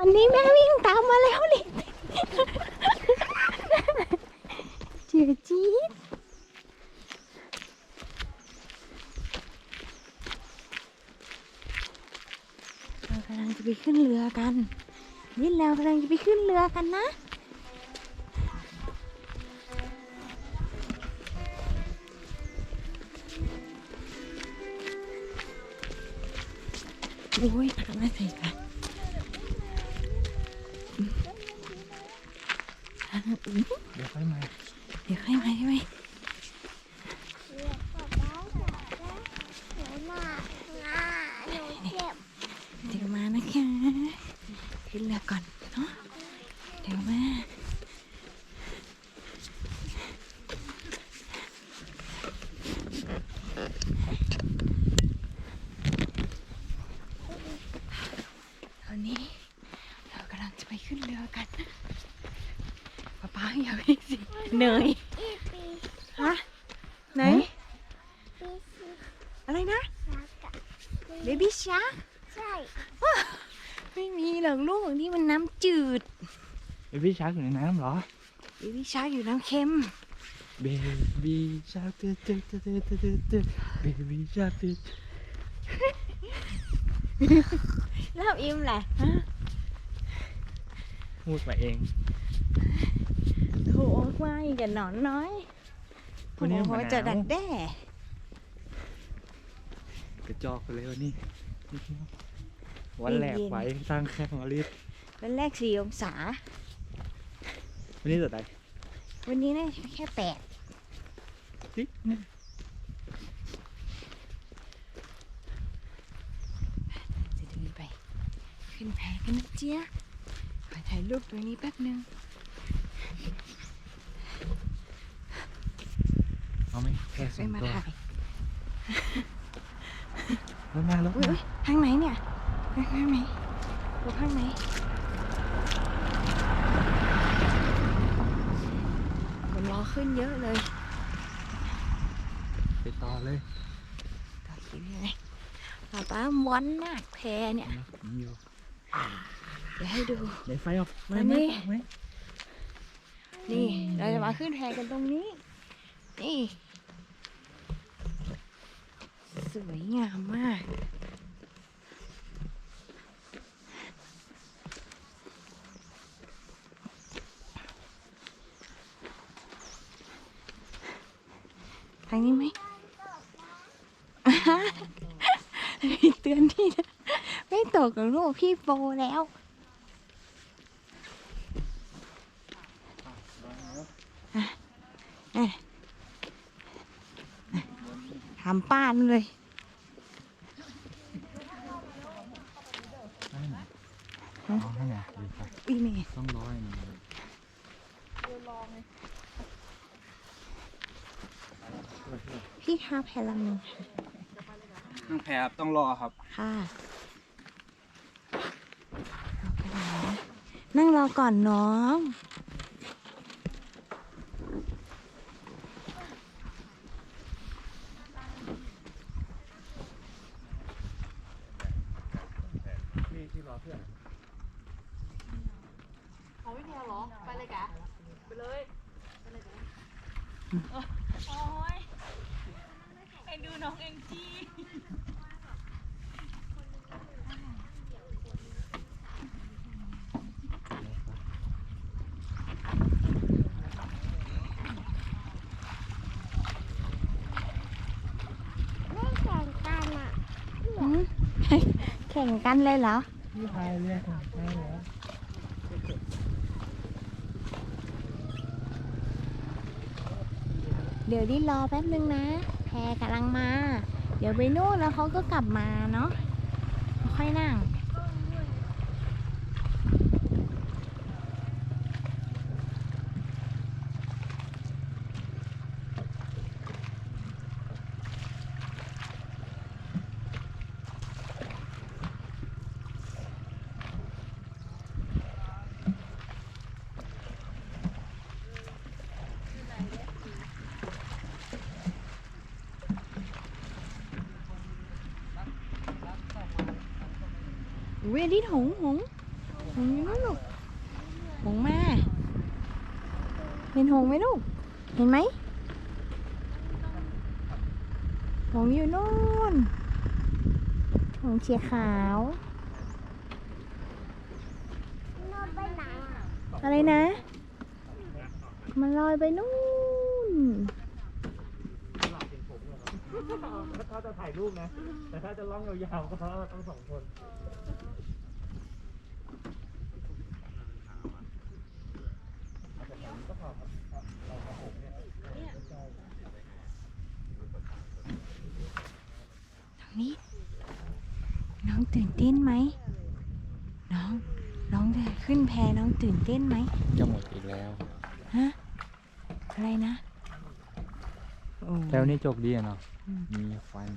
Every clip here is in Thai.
ตอนนี้แม่วิ่งตามมาแล้วนี่เจียจี๊ดเรากำลังจะไปขึ้นเรือกันนี่เรากำลังจะไปขึ้นเรือกันนะโอ้ยทำไม่เสร็จ เดี๋ยวค่อยมาเดี๋ยวค่อยมาใช่ไหมเดี๋ยวมานะคะขึ้นเรือก่อนเนาะ เดี๋ยวมา ตอนนี้เรากำลังจะไปขึ้นเรือกันนะป๊าป๊าอย่าไปสิ เหนื่อยฮะไหน อะไรนะเบบี้ชาร์ใช่ไม่มีหรอกลูกนี่มันน้ำจืดเบบี้ชาร์กอยู่ในน้ำเหรอเบบี้ชาร์อยู่น้ำเค็มเบบี้ชาร์กตึ๊ดตึ๊ดตึ๊ดตึ๊ดตึ๊ดตึ๊ดเบบี้ชาร์กตึ๊ดแล้วอิมแหละฮะพูดมาเอง โถว่าอีกกับหนอนน้อยวันนี้โอ้โหมันหนาว จะดักแด้กระจอกไปเลยวันนี้วันแรกไว้ตั้งแค่ของอลิสวันแรกสี่องศา วันนี้จะได้วันนี้เนี่ยแค่แปดสิจะเดินไป ขึ้นแพกันนะเจี๊ยขอถ่ายรูปตรงนี้แป๊บนึง เอาไหมแค่สไปองมาตัวถ่ายแล้วมาแล้วอุ้ยมาอุ๊ยข้างไหนเนี่ยข้างไหนดูข้างไหนคนรอขึ้นเยอะเลยไปต่อเลยต่อคิวยังไงป้าป้าม้วนหนักแพเนี่ยมีอยู่เดี๋ยวให้ดูเดี๋ยวไฟออกไหมอันนี้ไหมนี่ เราจะมาขึ้นแพกันตรงนี้ นี่ สวยงามมาก ทางนี้ไหมมีเตือนพี่นะไม่ตกกับลูกพี่โปแล้วถามป้านู่นเลยให้ไหนอ๋อให้ไหนดีไปอีเมย์ต้องร้อยหนึ่งพี่คาแพลำหนึ่งนั่งแพครับต้องรอครับ ค่ะเอาไปไหนนะนั่งรอก่อนน้อง ที่ที่รอเพื่อน ไม่แข่งกันอะหืมแข่งกันเลยเหรอ พี่พายเรือค่ะใช่แล้ว เดี๋ยวดิรอแป๊บนึงนะ แพรกำลังมา เดี๋ยวไปนู่นแล้วเขาก็กลับมาเนาะค่อยนั่ง อุ้ยอัหงหงหงอยู่นู่นลูกหงแมา เห็นหงไหมลูก เห็นไหมหงอยู่นู่นหงเชียขาว อะไรนะ มันลอยไปนู่น ถ้าจะถ่ายรูปนะ แต่ถ้าจะล่องยาวๆก็ต้องสองคนทางนี้ น้องตื่นเต้นไหม น้อง น้องจะขึ้นแพน้องตื่นเต้นไหมจะหมดอีกแล้ว ฮะ อะไรนะ โอ้แต่วันนี้จกดีอะเนาะอืมมีควัน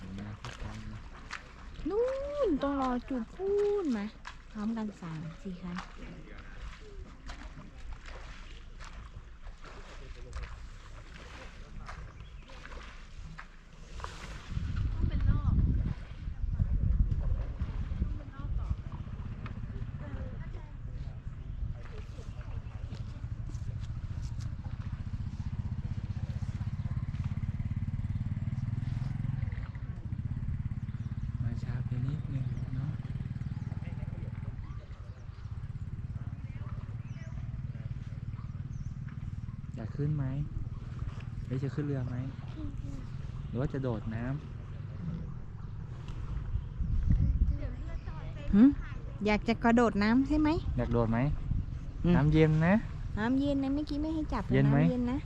มีน้ำที่กันนะนู่นต้องรอจุดพูนมาพร้อมกันสามสี่คันมาช้าไปนิดนึงเนาะ อยากขึ้นไหมหรือจะขึ้นเรือไหม หรือว่าจะโดดน้ำหึอยากจะกระโดดน้ำใช่ไหมอยากโดดไหม อืม น้ำเย็นนะ น้ำเย็นนะเมื่อกี้ไม่ให้จับลเย็นไหมน้ำเย็นนะ